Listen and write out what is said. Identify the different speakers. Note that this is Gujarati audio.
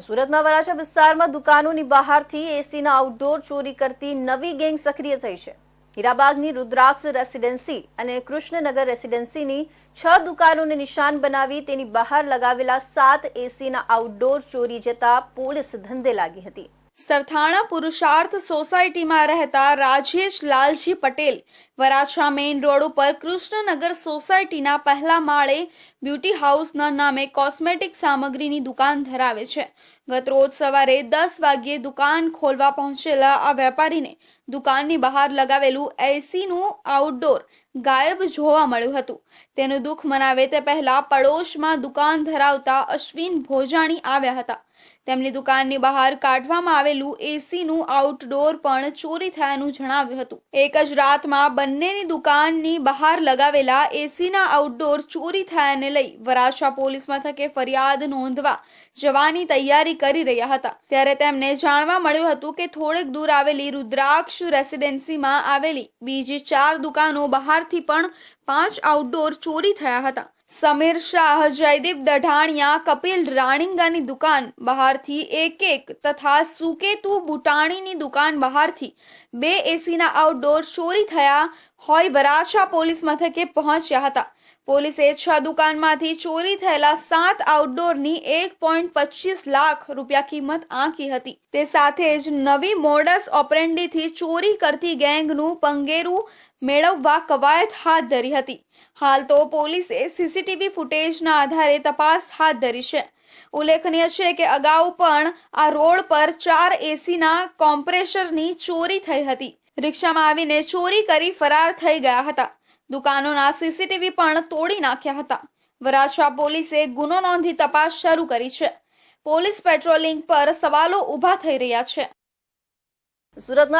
Speaker 1: સુરતના વરાછા વિસ્તારમાં દુકાનોની બહારથી એસીના આઉટડોર ચોરી કરતી નવી ગેંગ સક્રિય થઈ છે. હીરાબાગની રુદ્રાક્ષ રેસિડેન્સી અને કૃષ્ણનગર રેસિડેન્સીની છ દુકાનોને નિશાન બનાવી તેની બહાર લગાવેલા સાત એસીના આઉટડોર ચોરી જતા પોલીસ ધંધે લાગી હતી.
Speaker 2: સરથાણા પુરુષાર્થ સોસાયટીમાં રહેતા રાજેશ લાલજી પટેલ વરાછા મેઇન રોડ ઉપર કૃષ્ણનગર સોસાયટીના પહેલા માળે બ્યુટી હાઉસના નામે કોસ્મેટિક સામગ્રીની દુકાન ધરાવે છે. ગત રોજ સવારે દસ વાગ્યે દુકાન ખોલવા પહોંચેલા આ વેપારીને દુકાનની બહાર લગાવેલું એસીનું આઉટડોર ગાયબ જોવા મળ્યું હતું. તેનું દુઃખ મનાવે તે પહેલા પડોશમાં દુકાન ધરાવતા અશ્વિન ભોજાણી આવ્યા હતા. તેમની દુકાનની બહાર કાઢવામાં આવેલું એસીનું આઉટડોર પણ ચોરી થયાનું જણાવ્યું હતું. એક જ રાતમાં બંનેની દુકાનની બહાર લગાવેલા એસીના આઉટડોર ચોરી થયાને લઈ વરાછા પોલીસ મથકે ફરિયાદ નોંધવા જવાની તૈયારી કરી રહ્યા હતા. ત્યારે તેમને જાણવા મળ્યું હતું કે થોડેક દૂર આવેલી રુદ્રાક્ષ રેસિડેન્સીમાં આવેલી બીજી ચાર દુકાનો બહારથી પણ પાંચ આઉટડોર ચોરી થયા હતા. સમીર શાહ, જયદીપ દઢાણિયા, કપિલ રાણીંગાની દુકાન બહારથી એક એક તથા સુકેતુ બુટાણીની દુકાન બહારથી બે એસીના આઉટડોર ચોરી થયા હોય વરાછા પોલીસ મથકે પહોંચ્યા હતા. પોલીસે છ દુકાનમાંથી ચોરી થયેલા સાત આઉટડોરની એક પોઈન્ટ પચીસ લાખ રૂપિયા કિંમત આંકી હતી. તે સાથે જ નવી મોડસ ઓપરેન્ડીથી ચોરી કરતી ગેંગનું પંગેરું મેળવવા કવાયત હાથ ધરી હતી. હાલ તો પોલીસે સીસીટીવી ફૂટેજના આધારે તપાસ હાથ ધરી છે. ઉલ્લેખનીય છે કે અગાઉ પણ આ રોડ પર ચાર એસીના કોમ્પ્રેશરની ચોરી થઈ હતી. રિક્ષામાં આવીને ચોરી કરી ફરાર થઈ ગયા હતા. દુકાનોના સીસીટીવી પણ તોડી નાખ્યા હતા. વરાછા પોલીસે ગુનો નોંધી તપાસ શરૂ કરી છે. પોલીસ પેટ્રોલિંગ પર સવાલો ઊભા થઈ રહ્યા છે.
Speaker 1: સુરતના